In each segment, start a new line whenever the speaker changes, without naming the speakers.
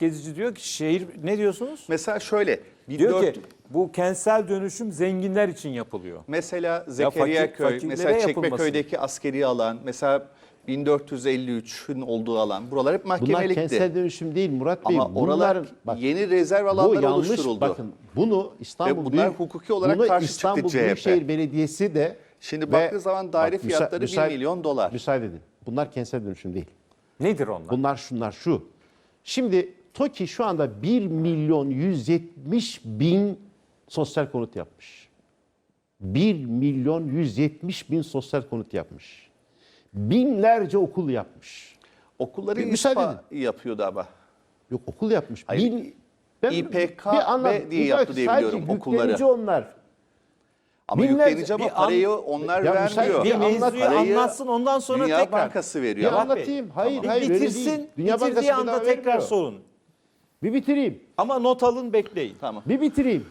Gezici diyor ki şehir ne diyorsunuz?
Mesela şöyle
Diyor
14
ki bu kentsel dönüşüm zenginler için yapılıyor.
mesela Zekeriya
fakir-
köy, mesela. Çekmeköy'deki askeri alan, mesela 1453'ün olduğu alan. Buralar hep
Bunlar
mahkemelikti.
kentsel dönüşüm değil Murat Bey.
Ama
bunlar,
oralar
bak,
yeni rezerv
bu
alanlar
yanlış
oluşturuldu.
bakın. Bunu İstanbul
Ve bunlar
Büyük-
hukuki olarak
bunu
karşı çıktı
İstanbul
CHP.
Büyükşehir Belediyesi de
Şimdi
ve-
baktığı zaman daire
Bak, müsa-
fiyatları 1
müsaade-
milyon dolar.
Müsaade edin. Bunlar kentsel dönüşüm değil.
Nedir onlar?
Bunlar şunlar şu. Şimdi TOKİ şu anda 1 milyon 170 bin sosyal konut yapmış. 1 milyon 170 bin sosyal konut yapmış. Binlerce okul yapmış.
Okulları
Bir
İSPA yapıyordu ama.
Yok okul yapmış.
Hayır,
Bin,
İPK
bir anlam-
ve diye
bir
yaptı diye biliyorum okulları.
onlar.
Ama
Binlerce-
yüklenici ama
bir an-
parayı onlar
Ya
vermiyor.
bir
bir
mevzuyu
Parayı
anlatsın ondan sonra
Dünya
tekrar.
Bankası
Bir
veriyor.
Bey,
anlatayım. Hayır
bir
hayır
bitirsin.
Dünya
bitirdiği
Bankası
anda tekrar sorun.
Bir bitireyim.
Ama not alın bekleyin.
Tamam.
Bir bitireyim.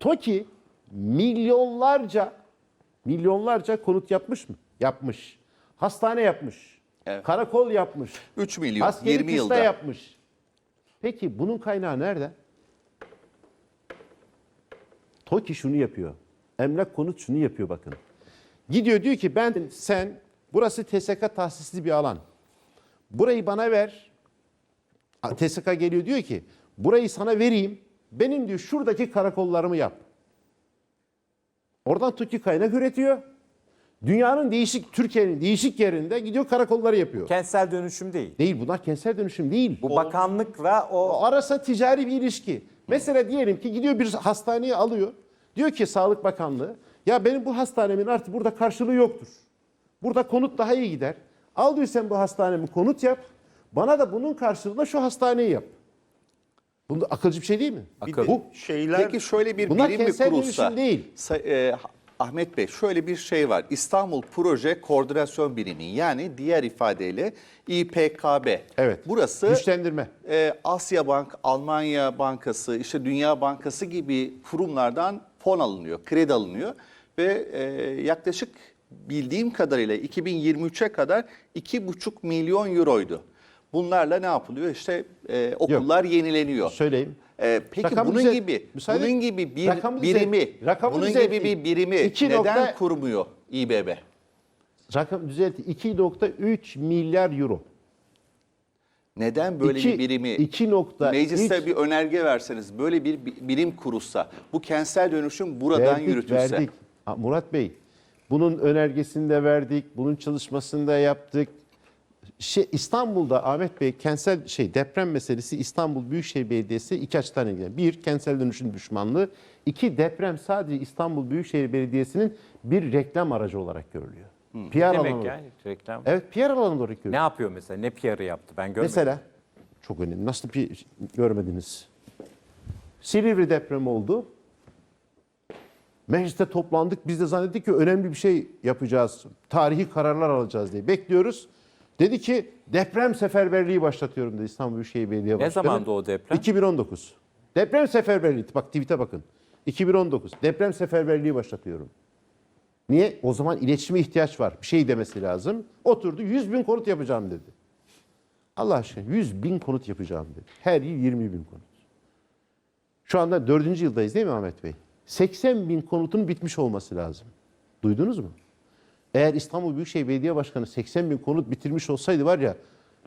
TOKİ milyonlarca milyonlarca konut yapmış mı? Yapmış. Hastane yapmış.
Evet.
Karakol yapmış.
3 milyon
Askeri
20
pista
yılda.
yapmış. Peki bunun kaynağı nerede? TOKİ şunu yapıyor. Emlak konut şunu yapıyor bakın. Gidiyor diyor ki ben sen burası TSK tahsisli bir alan. Burayı bana ver. TSK geliyor diyor ki burayı sana vereyim. Benim diyor şuradaki karakollarımı yap. Oradan TOKİ kaynak üretiyor. Dünyanın değişik, Türkiye'nin değişik yerinde gidiyor karakolları yapıyor.
Kentsel dönüşüm değil.
Değil bunlar kentsel dönüşüm değil.
Bu bakanlıkla o
arasında ticari bir ilişki. Mesela diyelim ki gidiyor bir hastaneye alıyor. Diyor ki Sağlık Bakanlığı ya benim bu hastanemin artık burada karşılığı yoktur. Burada konut daha iyi gider. Al diyor sen bu hastanemi konut yap. Bana da bunun karşılığında şu hastaneyi yap. Bunda akılcı bir şey değil mi?
Akıl.
Bu
Şeyler, Peki şöyle bir
Bunlar
birim mi kurulsa?
değil.
E, Ahmet Bey şöyle bir şey var. İstanbul Proje Koordinasyon Birimi yani diğer ifadeyle İPKB.
Evet.
Burası
güçlendirme.
e, Asya Bank, Almanya Bankası, işte Dünya Bankası gibi kurumlardan fon alınıyor, kredi alınıyor ve e, yaklaşık bildiğim kadarıyla 2023'e kadar 2,5 milyon euroydu. Bunlarla ne yapılıyor? İşte e, okullar yenileniyor.
Söyleyeyim.
Ee, peki
Rakamı
bunun
düzelt-
gibi
müsaade-
bunun gibi bir
Rakamı
birimi,
rakamı
bunun
düzelteyim.
gibi bir birimi
İki
neden
nokta-
kurmuyor İBB?
Rakam düzeltti. 2.3 milyar euro.
Neden böyle
İki-
bir birimi
iki nokta
mecliste
üç-
bir önerge verseniz, böyle bir bi- birim kurulsa, bu kentsel dönüşüm buradan
verdik,
yürütülse.
verdik. Murat Bey, bunun önergesini de verdik, bunun çalışmasını da yaptık. Şey, İstanbul'da Ahmet Bey kentsel şey deprem meselesi İstanbul Büyükşehir Belediyesi iki açıdan ilgileniyor. Bir, kentsel dönüşüm düşmanlığı. İki, deprem sadece İstanbul Büyükşehir Belediyesi'nin bir reklam aracı olarak görülüyor. PR
ne
alanı
demek
olarak.
yani reklam?
Evet, PR alanı olarak
Ne
görülüyor.
yapıyor mesela? Ne PR'ı yaptı? Ben görmedim.
Mesela, çok önemli. Nasıl bir görmediniz? Silivri depremi oldu. Mecliste toplandık. Biz de zannettik ki önemli bir şey yapacağız. Tarihi kararlar alacağız diye. Bekliyoruz. Dedi ki deprem seferberliği başlatıyorum dedi İstanbul Büyükşehir Belediye
Ne
Başkanı.
zamandı o deprem?
2019. Deprem seferberliği. Bak tweet'e bakın. 2019. Deprem seferberliği başlatıyorum. Niye? O zaman iletişime ihtiyaç var. Bir şey demesi lazım. Oturdu 100 bin konut yapacağım dedi. Allah aşkına 100 bin konut yapacağım dedi. Her yıl 20 bin konut. Şu anda dördüncü yıldayız değil mi Ahmet Bey? 80 bin konutun bitmiş olması lazım. Duydunuz mu? Eğer İstanbul Büyükşehir Belediye Başkanı 80 bin konut bitirmiş olsaydı var ya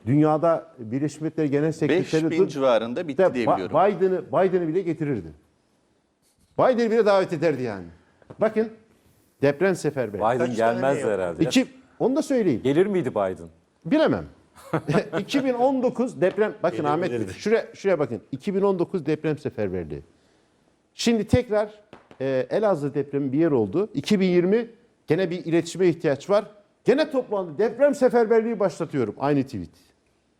dünyada Birleşmiş Milletler Genel
5
Sekreteri
bin
tut-
civarında bitti
de
diye biliyorum.
Biden'ı Biden'ı bile getirirdi. Biden'ı bile davet ederdi yani. Bakın deprem seferberliği.
Biden gelmez herhalde.
İki, onu da söyleyeyim.
Gelir miydi Biden?
Bilemem. 2019 deprem bakın Ahmet Bey şuraya şuraya bakın. 2019 deprem seferberliği. Şimdi tekrar e, Elazığ depremi bir yer oldu. 2020 gene bir iletişime ihtiyaç var. Gene toplandı. Deprem seferberliği başlatıyorum. Aynı tweet.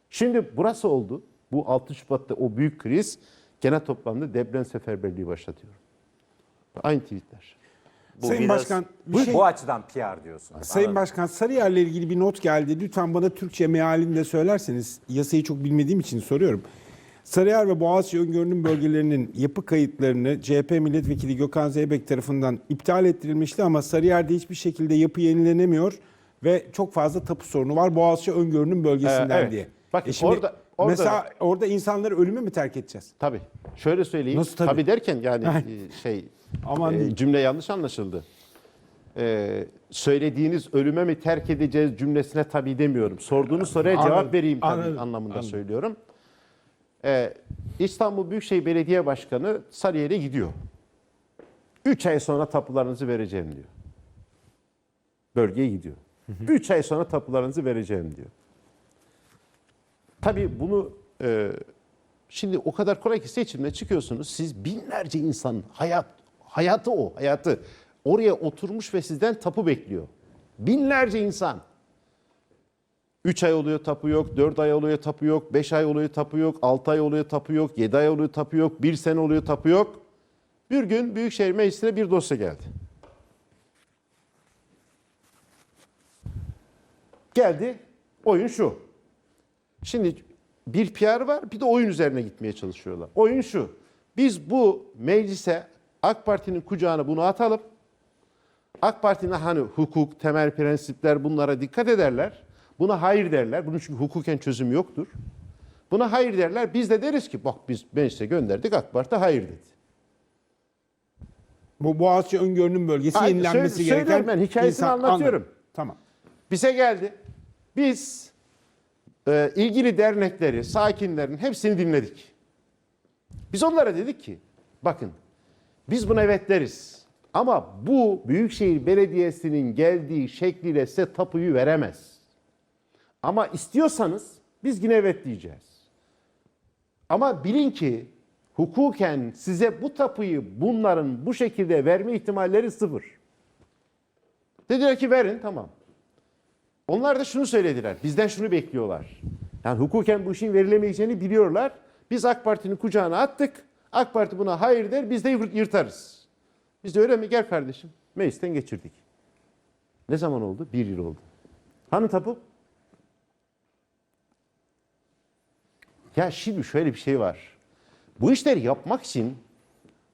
Şimdi burası oldu. Bu 6 Şubat'ta o büyük kriz gene toplandı. Deprem seferberliği başlatıyorum. Aynı tweetler.
Bu
Sayın
biraz-
Başkan, bir
bu,
şey-
bu açıdan PR diyorsun.
Sayın
Anladım.
Başkan Sarıyer'le ilgili bir not geldi. Lütfen bana Türkçe mealini de söylerseniz. Yasayı çok bilmediğim için soruyorum. Sarıyer ve Boğaziçi öngörünün bölgelerinin yapı kayıtlarını CHP milletvekili Gökhan Zeybek tarafından iptal ettirilmişti ama Sarıyer'de hiçbir şekilde yapı yenilenemiyor ve çok fazla tapu sorunu var Boğaziçi öngörünün bölgesinden
Ee, evet.
diye.
Bakın
E şimdi
orada- Orada
Mesela orada insanları ölüme mi terk edeceğiz?
Tabii. Şöyle söyleyeyim.
Nasıl tabii?
derken yani e, şey
Aman
e,
diyeyim.
cümle yanlış anlaşıldı. E, söylediğiniz ölüme mi terk edeceğiz cümlesine tabii demiyorum. Sorduğunuz soruya
Anladım,
cevap vereyim tabii
anladım,
anlamında
anladım.
söylüyorum. E, İstanbul Büyükşehir Belediye Başkanı Sarıyer'e gidiyor. 3 ay sonra tapularınızı vereceğim diyor. Bölgeye gidiyor. 3 ay sonra tapularınızı vereceğim diyor. Tabii bunu e, şimdi o kadar kolay ki seçimle çıkıyorsunuz. Siz binlerce insan hayat hayatı o hayatı oraya oturmuş ve sizden tapu bekliyor. Binlerce insan. 3 ay oluyor tapu yok, 4 ay oluyor tapu yok, 5 ay oluyor tapu yok, 6 ay oluyor tapu yok, 7 ay oluyor tapu yok, 1 sene oluyor tapu yok. Bir gün Büyükşehir Meclisi'ne bir dosya geldi. Geldi, oyun şu. Şimdi bir PR var bir de oyun üzerine gitmeye çalışıyorlar. Oyun şu. Biz bu meclise AK Parti'nin kucağına bunu atalım. AK Parti'nin hani hukuk, temel prensipler bunlara dikkat ederler. Buna hayır derler. Bunun çünkü hukuken çözüm yoktur. Buna hayır derler. Biz de deriz ki bak biz meclise gönderdik AK Parti hayır dedi.
Bu Boğaziçi öngörünün bölgesi
Hayır,
yenilenmesi
söyle-
gereken...
ben, hikayesini anlatıyorum.
Anladım. Tamam.
Bize geldi. Biz e, ilgili dernekleri, sakinlerin hepsini dinledik. Biz onlara dedik ki bakın biz buna evet deriz. Ama bu Büyükşehir Belediyesi'nin geldiği şekliyle size tapuyu veremez. Ama istiyorsanız biz yine evet diyeceğiz. Ama bilin ki hukuken size bu tapuyu bunların bu şekilde verme ihtimalleri sıfır. Dediler ki verin tamam. Onlar da şunu söylediler. Bizden şunu bekliyorlar. Yani hukuken bu işin verilemeyeceğini biliyorlar. Biz AK Parti'nin kucağına attık. AK Parti buna hayır der. Biz de yırt- yırtarız. Biz de öyle mi? Gel kardeşim. Meclisten geçirdik. Ne zaman oldu? Bir yıl oldu. Hani tapu? Ya şimdi şöyle bir şey var. Bu işleri yapmak için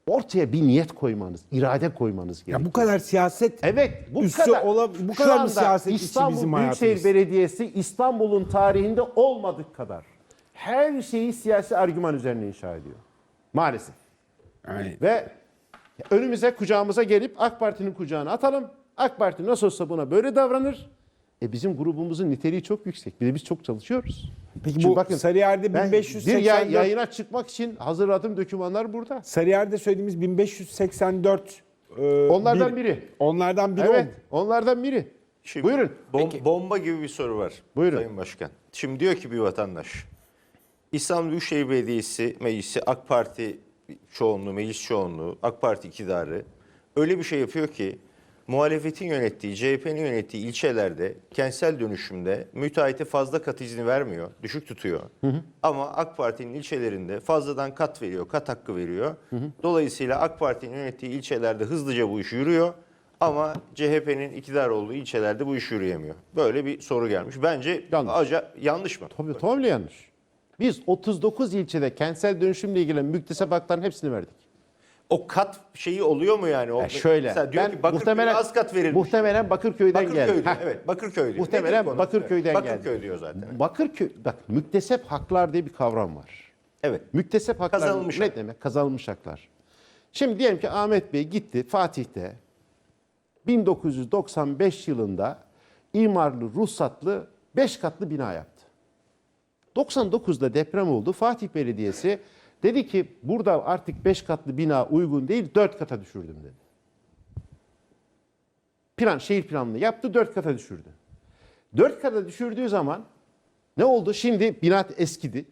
ortaya bir niyet koymanız, irade koymanız gerekiyor.
Ya bu kadar siyaset
Evet bu
Üssü
kadar.
ola- bu kadar mı siyaset
İstanbul
bizim
Büyükşehir
hayatımız?
Belediyesi İstanbul'un tarihinde olmadık kadar her şeyi siyasi argüman üzerine inşa ediyor. Maalesef.
Yani
Ve önümüze kucağımıza gelip AK Parti'nin kucağına atalım. AK Parti nasıl olsa buna böyle davranır. E bizim grubumuzun niteliği çok yüksek. Bir de biz çok çalışıyoruz.
Peki
Şimdi
bu Sarıyer'de
ben
1584
bir yay- yayına çıkmak için hazırladığım dokümanlar burada.
Sarıyer'de söylediğimiz 1584 e,
Onlardan
bir-
biri.
Onlardan biri
Evet, onlardan biri.
Şimdi
Buyurun.
bom- bomba gibi bir soru var
Buyurun.
Sayın Başkan. Şimdi diyor ki bir vatandaş. İstanbul Büyükşehir Belediyesi Meclisi AK Parti çoğunluğu, meclis çoğunluğu, AK Parti iktidarı öyle bir şey yapıyor ki muhalefetin yönettiği, CHP'nin yönettiği ilçelerde kentsel dönüşümde müteahhite fazla kat izni vermiyor, düşük tutuyor. Ama AK Parti'nin ilçelerinde fazladan kat veriyor, kat hakkı veriyor. Dolayısıyla AK Parti'nin yönettiği ilçelerde hızlıca bu iş yürüyor. Ama CHP'nin iktidar olduğu ilçelerde bu iş yürüyemiyor. Böyle bir soru gelmiş. Bence
Yanlış.
aca- yanlış mı?
Tabii tamamen yanlış. Biz 39 ilçede kentsel dönüşümle ilgili müktesep hakların hepsini verdik.
O kat şeyi oluyor mu yani? O,
Ya şöyle.
Mesela diyor
ben
ki Bakırköy'e az kat verilmiş.
Muhtemelen Bakırköy'den
Bakırköy
geldi.
diyor.
Heh.
Evet Bakırköy diyor.
Muhtemelen
Nedir konu?
Bakırköy'den
evet,
geldi.
Bakırköy diyor zaten.
Bakırköy bak müktesep haklar diye bir kavram var.
Evet.
Müktesep haklar
Kazanılmış
ne
hak.
demek? Kazanılmış haklar. Şimdi diyelim ki Ahmet Bey gitti Fatih'te 1995 yılında imarlı, ruhsatlı 5 katlı bina yaptı. 99'da deprem oldu. Fatih Belediyesi dedi ki burada artık 5 katlı bina uygun değil 4 kata düşürdüm dedi. Plan, şehir planını yaptı 4 kata düşürdü. 4 kata düşürdüğü zaman ne oldu? Şimdi bina eskidi.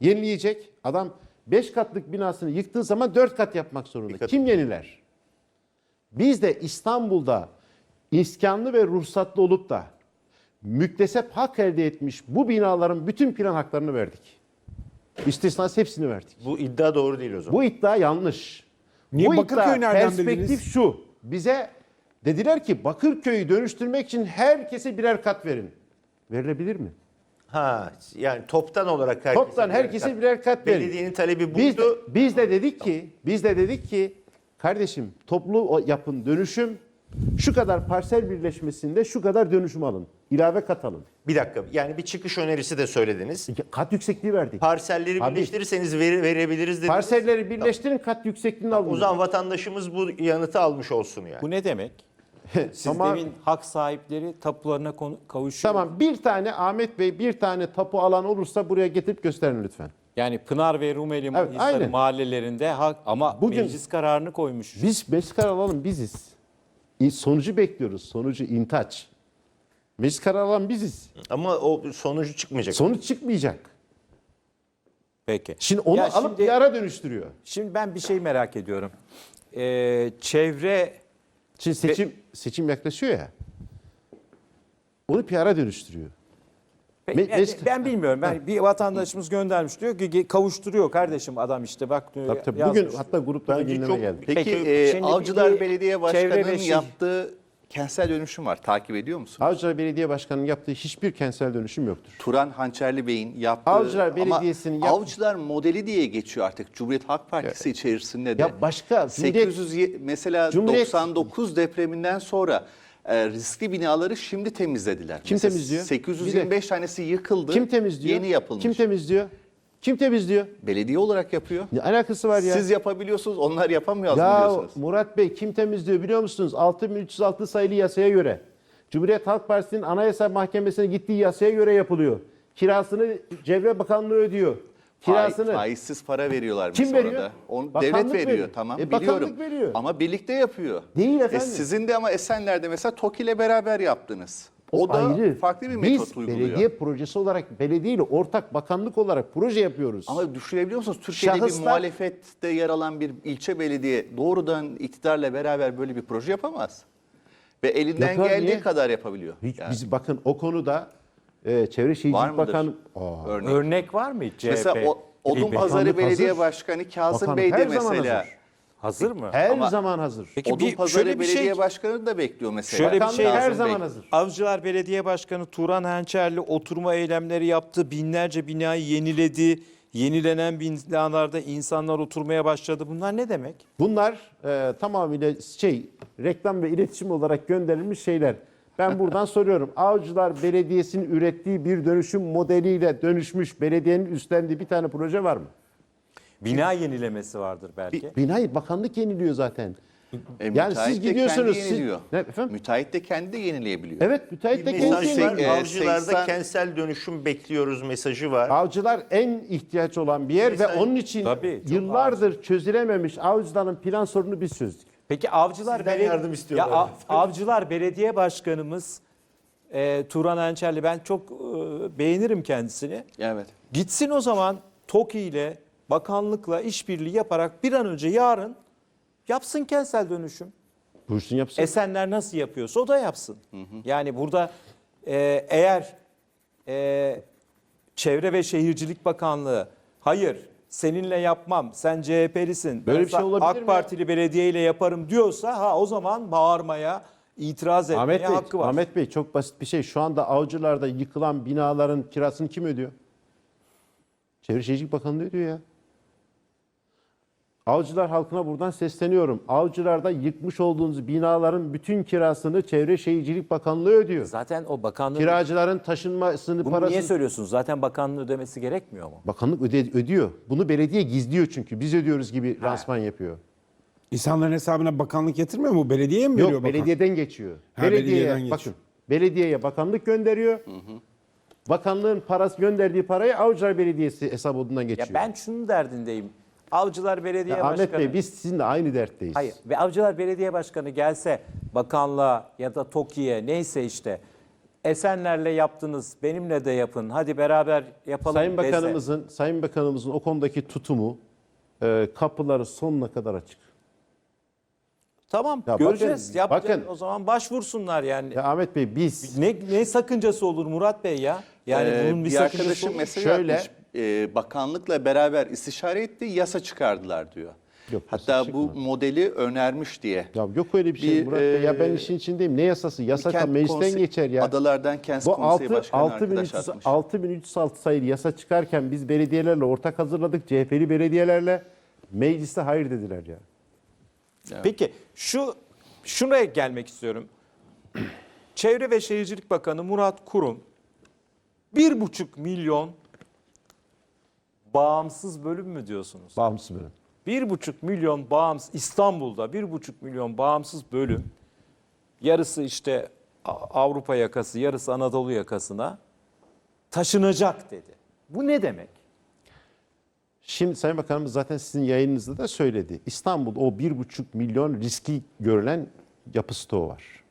Yenileyecek. Adam 5 katlık binasını yıktığı zaman 4 kat yapmak zorunda.
kat.
Kim yeniler? Biz de İstanbul'da iskanlı ve ruhsatlı olup da müktesep hak elde etmiş bu binaların bütün plan haklarını verdik. İstisnasız hepsini verdik.
Bu iddia doğru değil o zaman.
Bu iddia yanlış.
Niye
bu
Bakırköy
iddia,
nereden
perspektif
bildiniz?
şu. Bize dediler ki Bakırköy'ü dönüştürmek için herkese birer kat verin. Verilebilir mi?
Ha yani toptan olarak herkese
Toptan
birer
herkese
kat.
birer kat verin.
Belediyenin talebi
Biz de,
buydu.
biz de dedik ki, biz de dedik ki kardeşim toplu yapın dönüşüm şu kadar parsel birleşmesinde şu kadar dönüşüm alın. İlave katalım.
Bir dakika yani bir çıkış önerisi de söylediniz.
Kat yüksekliği verdik.
Parselleri
Abi-
birleştirirseniz veri- verebiliriz dediniz.
Parselleri birleştirin kat yüksekliğini alın.
O zaman vatandaşımız bu yanıtı almış olsun yani.
Bu ne demek? Siz
Tamam.
demin hak sahipleri tapularına kavuşuyor.
Tamam bir tane Ahmet Bey bir tane tapu alan olursa buraya getirip gösterin lütfen.
Yani Pınar ve Rumeli
Evet,
Hisarı
aynen.
mahallelerinde hak ama
Bugün-
meclis kararını koymuş.
Biz meclis kararı alalım biziz. Sonucu bekliyoruz. Sonucu intaç. Meclis kararı alan biziz.
Ama o sonucu çıkmayacak.
Sonuç çıkmayacak.
Peki.
Şimdi onu
Ya
alıp
şimdi-
bir ara dönüştürüyor.
Şimdi ben bir şey merak ediyorum. Ee, çevre
Şimdi seçim seçim yaklaşıyor ya. Onu PR'a dönüştürüyor.
Peki,
Me- meclis-
ben bilmiyorum. Ben bir vatandaşımız göndermiş diyor ki "Ge- kavuşturuyor kardeşim adam işte bak diyor.
Tabii tabii.
yazmış."
Bugün hatta grupta da
Bence
gündeme
çok-
geldi.
Peki,
Peki,
e,
şimdi
Avcılar
bir-
Belediye
çevre
Başkanı'nın
ve şey-
yaptığı kentsel dönüşüm var. Takip ediyor musun?
Avcılar Belediye Başkanı'nın yaptığı hiçbir kentsel dönüşüm yoktur.
Turan Hançerli Bey'in yaptığı
Avcılar
ama
Belediyesi'nin yap-
Avcılar modeli diye geçiyor artık Cumhuriyet Halk Partisi içerisinde de.
Ya başka, Cumhuriyet-
800 ye- mesela
Cumhuriyet-
99 depreminden sonra e, riskli binaları şimdi temizlediler.
Kim temizliyor?
825 tanesi yıkıldı.
Kim temizliyor?
Yeni yapılmış.
Kim temizliyor? Kim temizliyor?
Belediye olarak yapıyor.
Ne alakası var ya?
Siz yapabiliyorsunuz, onlar yapamıyor
ya
diyorsunuz.
Murat Bey kim temizliyor biliyor musunuz? 6306 sayılı yasaya göre. Cumhuriyet Halk Partisi'nin Anayasa Mahkemesi'ne gittiği yasaya göre yapılıyor. Kirasını Çevre Bakanlığı ödüyor. Kirasını.
Faiz- faizsiz para veriyorlar
Kim
sonra
veriyor?
da. Onu
Bakanlık
devlet veriyor
veriyor.
tamam
E,
biliyorum.
veriyor.
Ama birlikte yapıyor.
Değil
E,
efendim.
sizin de ama Esenler'de mesela TOKİ ile beraber yaptınız. O, da
ayrı.
farklı bir
Biz
metot uyguluyor.
belediye projesi olarak belediye ile ortak bakanlık olarak proje yapıyoruz.
Ama düşünebiliyor musunuz? Türkiye'de bir
Şahıslar-
muhalefette yer alan bir ilçe belediye doğrudan iktidarla beraber böyle bir proje yapamaz. Ve elinden
Yapar,
geldiği
niye?
kadar yapabiliyor.
Hiç,
Yani
biz bakın o konuda e, Çevre Şehircilik? Bakanı Aa,
Örnek.
Örnek var mı hiç CHP?
Mesela o, Odun? Pazarı Belediye
hazır.
Başkanı Kazım
Bakanlık
Bey de mesela.
hazır.
Hazır mı?
her
Ama-
zaman hazır.
Peki
Odun
bir-
Pazarı
şöyle bir şey-
Belediye Başkanı da bekliyor mesela.
Şöyle bir şey-
her zaman
Bey.
hazır.
Avcılar Belediye Başkanı Turan Hençerli oturma eylemleri yaptı. Binlerce binayı yeniledi. Yenilenen binalarda insanlar oturmaya başladı. Bunlar ne demek?
Bunlar e, tamamıyla şey reklam ve iletişim olarak gönderilmiş şeyler. Ben buradan soruyorum. Avcılar Belediyesi'nin ürettiği bir dönüşüm modeliyle dönüşmüş belediyenin üstlendiği bir tane proje var mı?
Bina yenilemesi vardır belki.
Binayı bakanlık yeniliyor zaten.
E,
Yani
müteahhit
siz
de
gidiyorsunuz,
kendi
siz-
yeniliyor.
Ne, efendim?
Müteahhit de kendi de yenileyebiliyor.
Evet müteahhit de
Bir
kendi
mesaj var.
yeniliyor.
e,
Avcılarda
80
kentsel dönüşüm bekliyoruz mesajı var.
Avcılar en ihtiyaç olan bir yer ve
Mesela-
onun için
Tabii, çok
yıllardır çözülememiş avcıların plan sorunu biz çözdük.
Peki Avcılar
Sizden
Belediye
yardım istiyorlar.
Ya, Avcılar Belediye Başkanımız e, Turan Hençerli ben çok e, beğenirim kendisini.
Evet.
Gitsin o zaman TOKİ ile bakanlıkla işbirliği yaparak bir an önce yarın yapsın kentsel dönüşüm.
Buyursun yapsın.
Esenler nasıl yapıyorsa o da yapsın. Yani burada e, eğer e, Çevre ve Şehircilik Bakanlığı hayır seninle yapmam sen CHP'lisin
Böyle
ben
bir şey olabilir
AK
mi?
Partili belediye ile yaparım diyorsa ha o zaman bağırmaya itiraz etmeye
Ahmet Bey,
hakkı var.
Ahmet Bey çok basit bir şey. Şu anda avcılarda yıkılan binaların kirasını kim ödüyor? Çevre Şehircilik Bakanlığı ödüyor ya. Avcılar halkına buradan sesleniyorum. Avcılarda yıkmış olduğunuz binaların bütün kirasını Çevre Şehircilik Bakanlığı ödüyor.
Zaten o bakanlığın
Kiracıların taşınmasını
bunu
parasını
niye söylüyorsunuz? Zaten bakanlığın ödemesi gerekmiyor mu?
bakanlık öde- ödüyor. Bunu belediye gizliyor çünkü. Biz ödüyoruz gibi lansman yapıyor.
İnsanların hesabına bakanlık yatırmıyor mu? Belediyeye mi veriyor
Yok
bakan?
belediyeden geçiyor.
Ha,
belediyeye
belediyeden geçiyor.
bakın. Belediyeye bakanlık gönderiyor. Bakanlığın parası gönderdiği parayı Avcılar Belediyesi hesabından
Ya
geçiyor.
ben şunun derdindeyim. Avcılar Belediye
Ya Ahmet
Başkanı
Bey biz sizinle aynı dertteyiz.
Hayır ve Avcılar Belediye Başkanı gelse bakanlığa ya da TOKİ'ye neyse işte Esenler'le yaptınız benimle de yapın hadi beraber yapalım
Sayın
dese.
Bakanımızın Sayın Bakanımızın o konudaki tutumu e, kapıları sonuna kadar açık.
Tamam
Ya
göreceğiz.
bakın, bakın.
o zaman başvursunlar yani.
Ya Ahmet Bey biz
Ne, ne sakıncası olur Murat Bey ya? Yani
Ee,
bunun bir,
bir
sakıncası
arkadaşım
olur.
mesaj
Şöyle-
atmış. Ee, bakanlıkla beraber istişare etti, yasa çıkardılar diyor.
Yok,
Hatta bu
çıkmadı.
modeli önermiş diye.
ya yok öyle bir şey
Bir,
Murat Bey. Ya ben
e,
işin içindeyim. Ne yasası? Yasa meclisten
konse-
geçer ya.
Adalardan Kent
Bu
Konseyi
6,
Başkanı arkadaş
6300,
atmış.
6306 sayılı yasa çıkarken biz belediyelerle ortak hazırladık. CHP'li belediyelerle mecliste hayır dediler ya.
Peki şu şuraya gelmek istiyorum. Çevre ve Şehircilik Bakanı Murat Kurum bir buçuk milyon bağımsız bölüm mü diyorsunuz?
Bağımsız bölüm.
Bir buçuk milyon bağımsız İstanbul'da bir buçuk milyon bağımsız bölüm yarısı işte Avrupa yakası yarısı Anadolu yakasına taşınacak dedi. Bu ne demek?
Şimdi Sayın Bakanımız zaten sizin yayınınızda da söyledi. İstanbul o bir buçuk milyon riski görülen yapı stoğu var.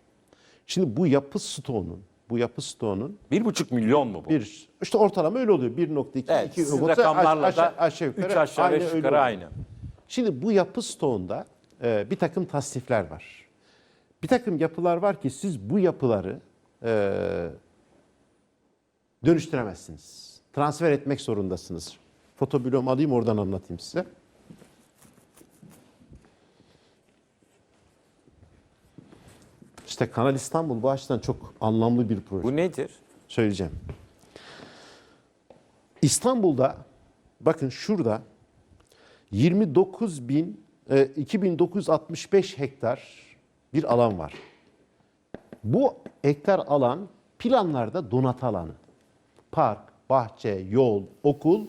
Şimdi bu yapı stoğunun, bu yapı stoğunun
Bir buçuk milyon mu bu?
bir işte ortalama öyle oluyor. 1.2
evet,
2
sizin
robota
rakamlarla
aşağı,
da
aşağı yukarı,
üç aşağı
aynı
beş
öyle
yukarı
oluyor.
aynı.
Şimdi bu yapı stoğunda e, bir takım tasnifler var. Bir takım yapılar var ki siz bu yapıları e, dönüştüremezsiniz. Transfer etmek zorundasınız. Fotobloğumu alayım oradan anlatayım size. İşte Kanal İstanbul bu açıdan çok anlamlı bir proje
Bu nedir?
söyleyeceğim. İstanbul'da bakın şurada 29 bin e, 2965 hektar bir alan var. Bu hektar alan planlarda donatı alanı. Park, bahçe, yol, okul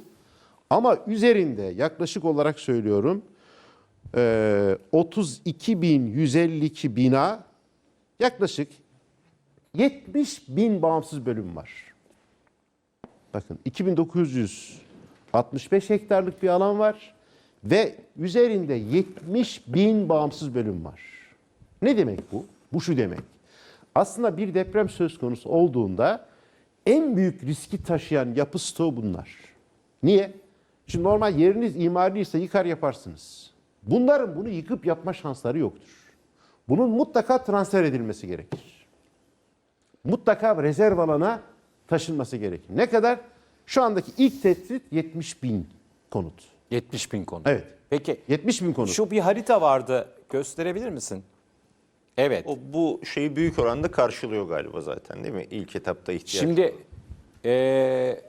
ama üzerinde yaklaşık olarak söylüyorum e, 32.152 bina yaklaşık 70 bin bağımsız bölüm var. Bakın 2965 hektarlık bir alan var ve üzerinde 70 bin bağımsız bölüm var. Ne demek bu? Bu şu demek. Aslında bir deprem söz konusu olduğunda en büyük riski taşıyan yapı stoğu bunlar. Niye? Şimdi normal yeriniz imarlıysa yıkar yaparsınız. Bunların bunu yıkıp yapma şansları yoktur. Bunun mutlaka transfer edilmesi gerekir mutlaka rezerv alana taşınması gerekir. Ne kadar? Şu andaki ilk tespit 70 bin konut.
70 bin konu.
Evet.
Peki
70 bin konut.
şu bir harita vardı gösterebilir misin? Evet.
O bu şeyi büyük oranda karşılıyor galiba zaten değil mi? İlk etapta ihtiyaç.
Şimdi eee